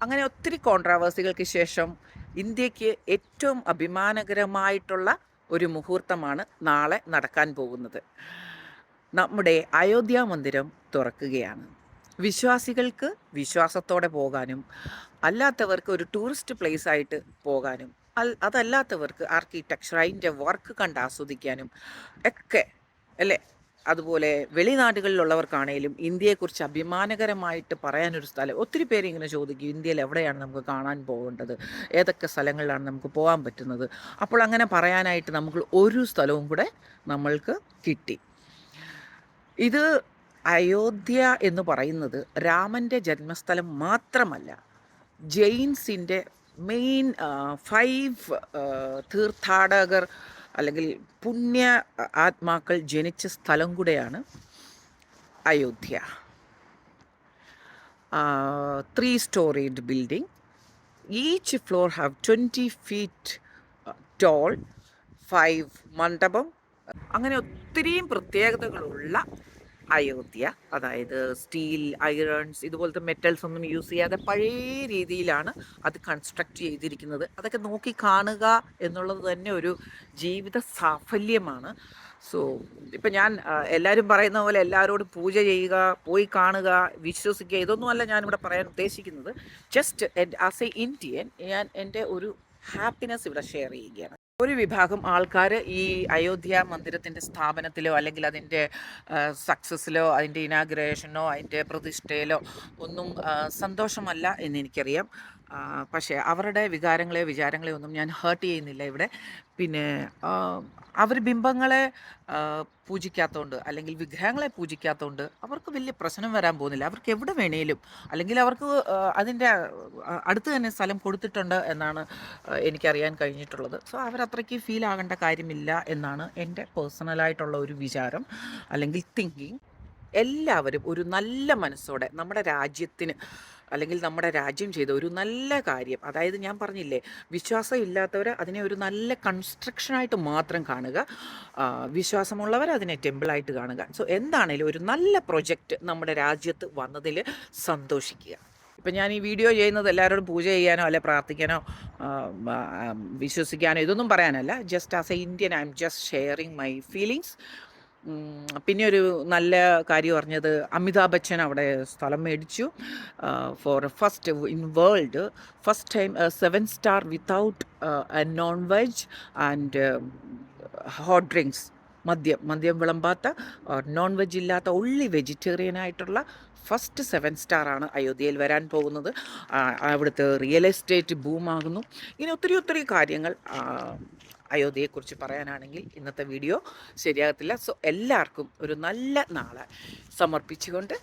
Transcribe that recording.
അങ്ങനെ ഒത്തിരി കോൺട്രാവേഴ്സികൾക്ക് ശേഷം ഇന്ത്യയ്ക്ക് ഏറ്റവും അഭിമാനകരമായിട്ടുള്ള ഒരു മുഹൂർത്തമാണ് നാളെ നടക്കാൻ പോകുന്നത്. നമ്മുടെ അയോധ്യ മന്ദിരം തുറക്കുകയാണ്. വിശ്വാസികൾക്ക് വിശ്വാസത്തോടെ പോകാനും അല്ലാത്തവർക്ക് ഒരു ടൂറിസ്റ്റ് പ്ലേസ് ആയിട്ട് പോകാനും അതല്ലാത്തവർക്ക് ആർക്കിടെക്ചർ അതിന്റെ വർക്ക് കണ്ട് ആസ്വദിക്കാനും ഒക്കെ അല്ലേ? അതുപോലെ വെളിനാടുകളിലുള്ളവർക്കാണേലും ഇന്ത്യയെക്കുറിച്ച് അഭിമാനകരമായിട്ട് പറയാനൊരു സ്ഥലം ഒത്തിരി പേര് ഇങ്ങനെ ചോദിക്കും ഇന്ത്യയിൽ എവിടെയാണ് നമുക്ക് കാണാൻ പോകേണ്ടത്? ഏതൊക്കെ സ്ഥലങ്ങളിലാണ് നമുക്ക് പോകാൻ പറ്റുന്നത്? അപ്പോൾ അങ്ങനെ പറയാനായിട്ട് നമുക്ക് ഒരു സ്ഥലവും കൂടെ നമ്മൾക്ക് കിട്ടി. ഇത് അയോധ്യ എന്ന് പറയുന്നത് രാമന്റെ ജന്മസ്ഥലം മാത്രമല്ല ജെയിൻസിന്റെ മെയിൻ ഫൈവ് തീർത്ഥാടകർ അല്ലെങ്കിൽ പുണ്യ ആത്മാക്കൾ ജനിച്ച സ്ഥലം കൂടെയാണ് Ayodhya. Three storeyed building each floor have twenty feet tall five മണ്ഡപം. അങ്ങനെ ഒത്തിരിയും പ്രത്യേകതകളുള്ള അയോധ്യ അതായത് സ്റ്റീൽ അയറൺസ് ഇതുപോലത്തെ മെറ്റൽസ് ഒന്നും യൂസ് ചെയ്യാതെ പഴയ രീതിയിലാണ് അത് കൺസ്ട്രക്ട് ചെയ്തിരിക്കുന്നത്. അതൊക്കെ നോക്കി കാണുക എന്നുള്ളത് തന്നെ ഒരു ജീവിത സാഫല്യമാണ്. സോ ഇപ്പം ഞാൻ എല്ലാവരും പറയുന്ന പോലെ എല്ലാവരോടും പൂജ ചെയ്യുക പോയി കാണുക വിശ്വസിക്കുക ഇതൊന്നുമല്ല ഞാനിവിടെ പറയാൻ ഉദ്ദേശിക്കുന്നത്. ജസ്റ്റ് ആസ് എ ഇന്ത്യൻ ഞാൻ എന്റെ ഒരു ഹാപ്പിനെസ് ഇവിടെ ഷെയർ ചെയ്യുകയാണ്. ഒരു വിഭാഗം ആൾക്കാർ ഈ അയോധ്യ മന്ദിരത്തിന്റെ സ്ഥാപനത്തിലോ അല്ലെങ്കിൽ അതിന്റെ സക്സസ്സിലോ അതിന്റെ ഇനാഗ്രേഷനോ അതിന്റെ പ്രതിഷ്ഠയിലോ ഒന്നും സന്തോഷമല്ല എന്ന് എനിക്കറിയാം. പക്ഷേ അവരുടെ വികാരങ്ങളെ വിചാരങ്ങളെ ഒന്നും ഞാൻ ഹേർട്ട് ചെയ്യുന്നില്ല ഇവിടെ. പിന്നെ അവർ ബിംബങ്ങളെ പൂജിക്കാത്തതുകൊണ്ട് അല്ലെങ്കിൽ വിഗ്രഹങ്ങളെ പൂജിക്കാത്തതുകൊണ്ട് അവർക്ക് വലിയ പ്രശ്നം വരാൻ പോകുന്നില്ല. അവർക്ക് എവിടെ വേണേലും അല്ലെങ്കിൽ അവർക്ക് അതിന്റെ അടുത്ത് തന്നെ സ്ഥലം കൊടുത്തിട്ടുണ്ട് എന്നാണ് എനിക്കറിയാൻ കഴിഞ്ഞിട്ടുള്ളത്. സോ അവരത്രയ്ക്ക് ഫീൽ ആകേണ്ട കാര്യമില്ല എന്നാണ് എന്റെ പേഴ്സണലായിട്ടുള്ള ഒരു വിചാരം അല്ലെങ്കിൽ തിങ്കിങ് എല്ലാവരും ഒരു നല്ല മനസ്സോടെ നമ്മുടെ രാജ്യത്തിന് അല്ലെങ്കിൽ നമ്മുടെ രാജ്യം ചെയ്ത ഒരു നല്ല കാര്യം. അതായത് ഞാൻ പറഞ്ഞില്ലേ വിശ്വാസം ഇല്ലാത്തവർ അതിനെ ഒരു നല്ല കൺസ്ട്രക്ഷനായിട്ട് മാത്രം കാണുക വിശ്വാസമുള്ളവർ അതിനെ ടെമ്പിളായിട്ട് കാണുക. സോ എന്താണേലും ഒരു നല്ല പ്രൊജക്റ്റ് നമ്മുടെ രാജ്യത്ത് വന്നതിൽ സന്തോഷിക്കുക. ഇപ്പം ഞാൻ ഈ വീഡിയോ ചെയ്യുന്നത് എല്ലാവരോടും പൂജ ചെയ്യാനോ അല്ലെ പ്രാർത്ഥിക്കാനോ വിശ്വസിക്കാനോ ഇതൊന്നും പറയാനല്ല. Just as a Indian I am just sharing my feelings പിന്നെ ഒരു നല്ല കാര്യം പറഞ്ഞത് അമിതാഭ് ബച്ചൻ അവിടെ സ്ഥലം മേടിച്ചു. For first in world first time seven star without non veg and hot drinks മദ്യം മദ്യം വിളമ്പാത്ത നോൺ വെജ് ഇല്ലാത്ത ഉള്ളി വെജിറ്റേറിയൻ ആയിട്ടുള്ള ഫസ്റ്റ് സെവൻ സ്റ്റാർ ആണ് അയോധ്യയിൽ വരാൻ പോകുന്നത്. അവിടുത്തെ റിയൽ എസ്റ്റേറ്റ് ബൂമാകുന്നു ഇനി ഒത്തിരി ഒത്തിരി കാര്യങ്ങൾ അയോധ്യയെക്കുറിച്ച് പറയാനാണെങ്കിൽ ഇന്നത്തെ വീഡിയോ ശരിയാകത്തില്ല. സോ എല്ലാവർക്കും ഒരു നല്ല നാളെ. സമർപ്പിച്ചുകൊണ്ട്